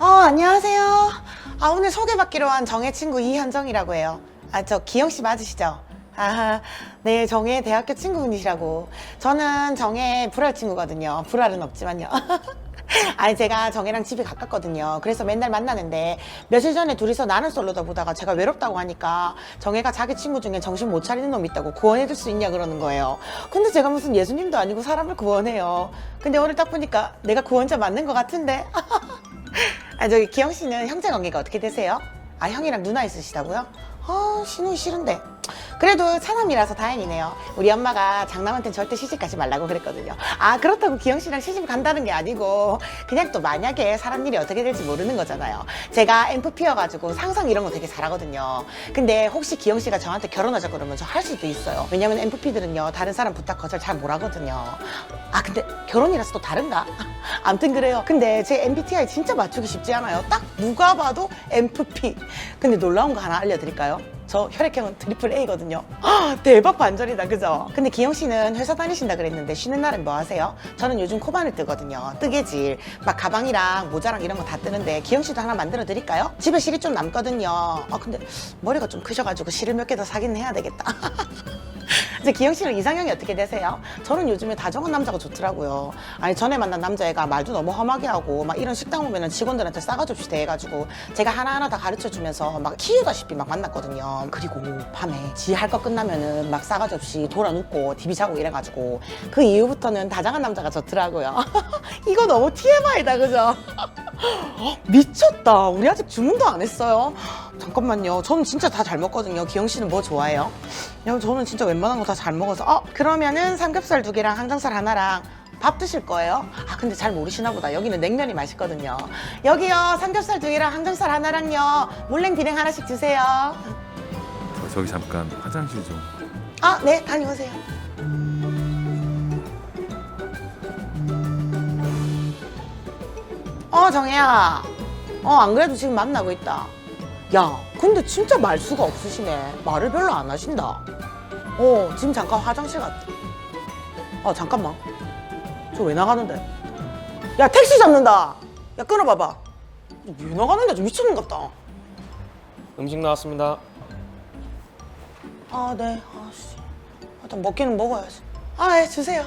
어, 안녕하세요. 아, 오늘 소개받기로 한 정혜 친구 이현정이라고 해요. 아, 저 기영 씨 맞으시죠? 아, 네, 정혜 대학교 친구분이시라고. 저는 정혜 불알 친구거든요. 불알은 없지만요. 아니, 제가 정혜랑 집이 가깝거든요. 그래서 맨날 만나는데 며칠 전에 둘이서 나는 솔로다 보다가 제가 외롭다고 하니까 정혜가 자기 친구 중에 정신 못 차리는 놈 있다고 구원해줄 수 있냐 그러는 거예요. 근데 제가 무슨 예수님도 아니고 사람을 구원해요. 근데 오늘 딱 보니까 내가 구원자 맞는 것 같은데. 아, 저기 기영 씨는 형제 관계가 어떻게 되세요? 아, 형이랑 누나 있으시다고요? 아, 신우이 싫은데. 그래도 차남이라서 다행이네요. 우리 엄마가 장남한테는 절대 시집 가지 말라고 그랬거든요. 아, 그렇다고 기영 씨랑 시집 간다는 게 아니고, 그냥 또 만약에 사람 일이 어떻게 될지 모르는 거잖아요. 제가 엠프피여가지고 상상 이런 거 되게 잘하거든요. 근데 혹시 기영 씨가 저한테 결혼하자 그러면 저 할 수도 있어요. 왜냐면 엠프피들은요, 다른 사람 부탁 거절 잘 못하거든요. 아, 근데 결혼이라서 또 다른가? 암튼 그래요. 근데 제 MBTI 진짜 맞추기 쉽지 않아요. 딱 누가 봐도 MFP. 근데 놀라운 거 하나 알려드릴까요? 저 혈액형은 트리플 A거든요. 대박 반전이다, 그죠? 근데 기영 씨는 회사 다니신다 그랬는데 쉬는 날은 뭐 하세요? 저는 요즘 코바늘 뜨거든요. 뜨개질. 막 가방이랑 모자랑 이런 거 다 뜨는데 기영 씨도 하나 만들어 드릴까요? 집에 실이 좀 남거든요. 아, 근데 머리가 좀 크셔가지고 실을 몇 개 더 사긴 해야 되겠다. 이제 기영 씨는 이상형이 어떻게 되세요? 저는 요즘에 다정한 남자가 좋더라고요. 아니 전에 만난 남자애가 말도 너무 험하게 하고 막 이런 식당 오면은 직원들한테 싸가지 없이 대해가지고 제가 하나하나 다 가르쳐 주면서 막 키우다시피 막 만났거든요. 그리고 밤에 지 할 거 끝나면은 막 싸가지 없이 돌아 눕고 TV 자고 이래가지고 그 이후부터는 다정한 남자가 좋더라고요. 이거 너무 TMI다 그죠? 미쳤다. 우리 아직 주문도 안 했어요. 잠깐만요. 저는 진짜 다 잘 먹거든요. 기영 씨는 뭐 좋아해요? 야, 저는 진짜 웬만한 거 다 잘 먹어서. 어, 그러면은 삼겹살 두 개랑 항정살 하나랑 밥 드실 거예요? 아, 근데 잘 모르시나 보다. 여기는 냉면이 맛있거든요. 여기요. 삼겹살 두 개랑 항정살 하나랑요. 물냉 비냉 하나씩 주세요. 저, 저기 잠깐 화장실 좀. 아, 네. 다녀오세요. 어, 정혜야. 어, 안 그래도 지금 만나고 있다. 야, 근데 진짜 말수가 없으시네. 말을 별로 안 하신다. 어, 지금 잠깐 화장실 갔다. 어, 잠깐만. 저 왜 나가는데? 야, 택시 잡는다. 야, 끊어봐봐. 왜 나가는데? 좀 미쳤는 것 같다. 음식 나왔습니다. 아, 네. 아, 씨. 일단 먹기는 먹어야지. 아, 예, 주세요.